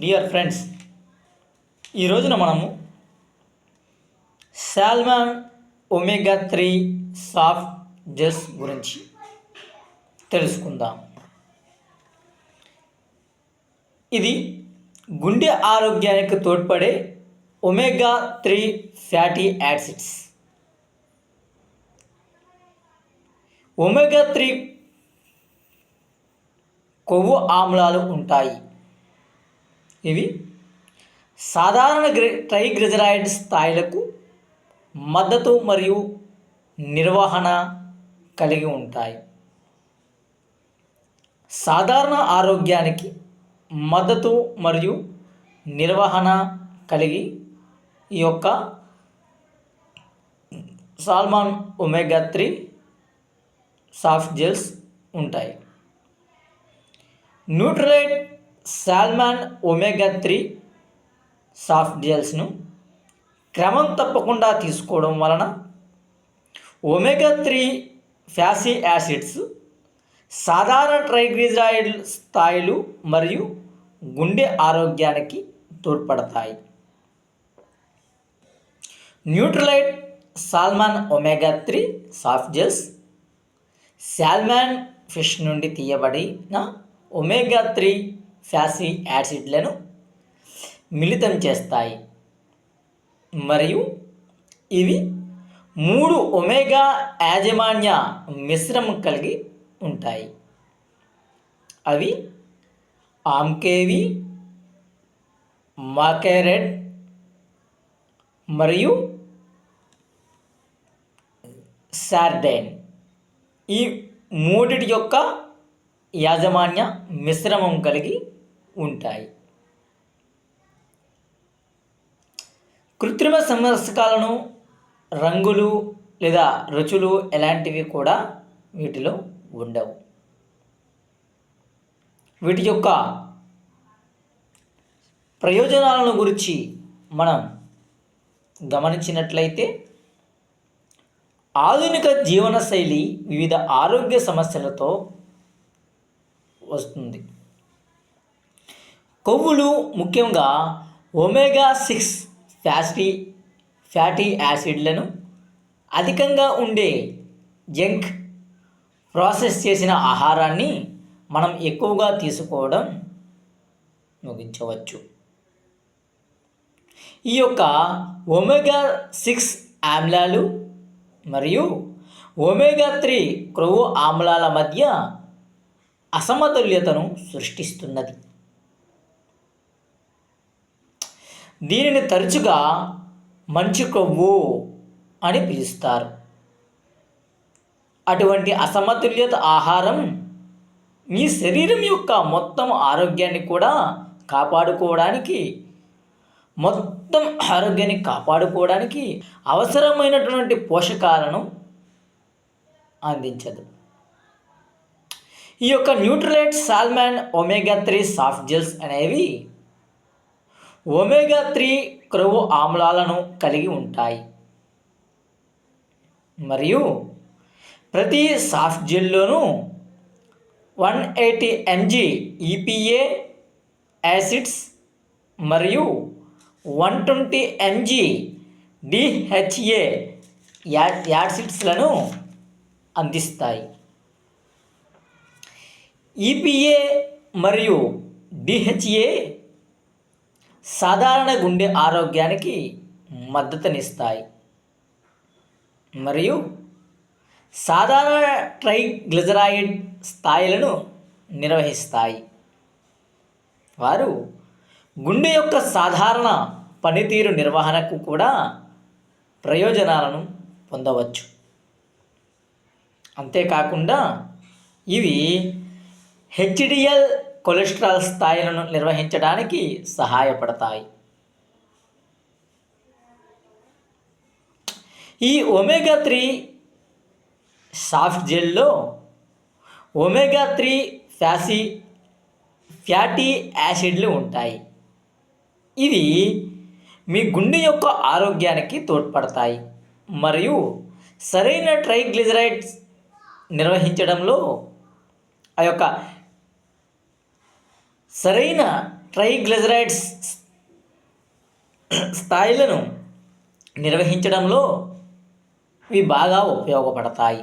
Dear friends ఈ రోజున మనము salmon omega three soft gels గురించి తెలుసుకుందాం. ఇది గుండె ఆరోగ్యానికి తోడ్పడే omega three fatty acids omega three కొవ్వు ఆమ్లాలు ఉంటాయి. ఇవి సాధారణ గ్రి ట్రైగ్లిజరైడ్ స్థాయిలకు మద్దతు మరియు నిర్వహణ కలిగి ఉంటాయి. సాధారణ ఆరోగ్యానికి మద్దతు మరియు నిర్వహణ కలిగి ఈ యొక్క salmon omega three soft gels ఉంటాయి. Nutrilite salmon omega three soft జెల్స్ను క్రమం తప్పకుండా తీసుకోవడం వలన ఒమేగా త్రీ ఫ్యాసీ యాసిడ్స్ సాధారణ ట్రైగ్రిజాయిడ్ స్థాయిలు మరియు గుండె ఆరోగ్యానికి తోడ్పడతాయి. Nutrilite salmon omega three soft gels salmon fish నుండి తీయబడిన ఒమేగా త్రీ ఫ్యాసీ యాసిడ్లను మిళితం చేస్తాయి. మరియు ఇవి మూడు ఒమేగా యాజమాన్య మిశ్రమం కలిగి ఉంటాయి. అవి ఆమ్కేవి మాకెరెడ్ మరియు సార్డైన్ ఈ మూడిటి యొక్క యాజమాన్య మిశ్రమం కలిగి ఉంటాయి. కృత్రిమ సంరక్షకాలను రంగులు లేదా రుచులు ఎలాంటివి కూడా వీటిలో ఉండవు. వీటి యొక్క ప్రయోజనాలను గురించి మనం గమనించినట్లయితే ఆధునిక జీవనశైలి వివిధ ఆరోగ్య సమస్యలతో వస్తుంది. కొవ్వులు ముఖ్యంగా ఒమేగా సిక్స్ ఫ్యాటీ ఫ్యాటీ యాసిడ్లను అధికంగా ఉండే జంక్ ప్రాసెస్ చేసిన ఆహారాన్ని మనం ఎక్కువగా తీసుకోవడం ముగించవచ్చు. ఈ యొక్క ఒమేగా సిక్స్ ఆమ్లాలు మరియు ఒమేగా త్రీ క్రొవ్వు ఆమ్లాల మధ్య అసమతుల్యతను సృష్టిస్తున్నది. దీనిని తరచుగా మంచి కొవ్వు అని పిలుస్తారు. అటువంటి అసమతుల్యత ఆహారం మీ శరీరం యొక్క మొత్తం ఆరోగ్యాన్ని కూడా కాపాడుకోవడానికి మొత్తం ఆరోగ్యాన్ని కాపాడుకోవడానికి అవసరమైనటువంటి పోషకాలను అందించదు. ఈ యొక్క Nutrilite salmon omega three soft gels అనేవి ఒమేగా త్రీ క్రొవ్వు ఆమ్లాలను కలిగి ఉంటాయి. మరియు ప్రతి soft జెల్లోనూ one eighty mg EPA acids మరియు వన్ ట్వంటీ ఎంజీ డిహెచ్ఏ యా యాసిడ్స్లను అందిస్తాయి. ఈపీఏ మరియు డిహెచ్ఏ సాధారణ గుండె ఆరోగ్యానికి మద్దతునిస్తాయి. మరియు సాధారణ ట్రైగ్లిజరాయిడ్ స్థాయిలను నిర్వహిస్తాయి. వారు గుండె యొక్క సాధారణ పనితీరు నిర్వహణకు కూడా ప్రయోజనాలను పొందవచ్చు. అంతేకాకుండా ఇవి హెచ్డిఎల్ కొలెస్ట్రాల్ స్థాయిలను నిర్వహించడానికి సహాయపడతాయి. ఈ ఒమేగా త్రీ సాఫ్ట్ జెల్లో ఒమేగా త్రీ ఫ్యాసీ ఫ్యాటీ యాసిడ్లు ఉంటాయి. ఇవి మీ గుండె యొక్క ఆరోగ్యానికి తోడ్పడతాయి. మరియు సరైన ట్రైగ్లిజరైడ్స్ నిర్వహించడంలో ఆ యొక్క సరైన ట్రైగ్లిజరైడ్స్ స్థాయిలను నిర్వహించడంలో ఇవి బాగా ఉపయోగపడతాయి.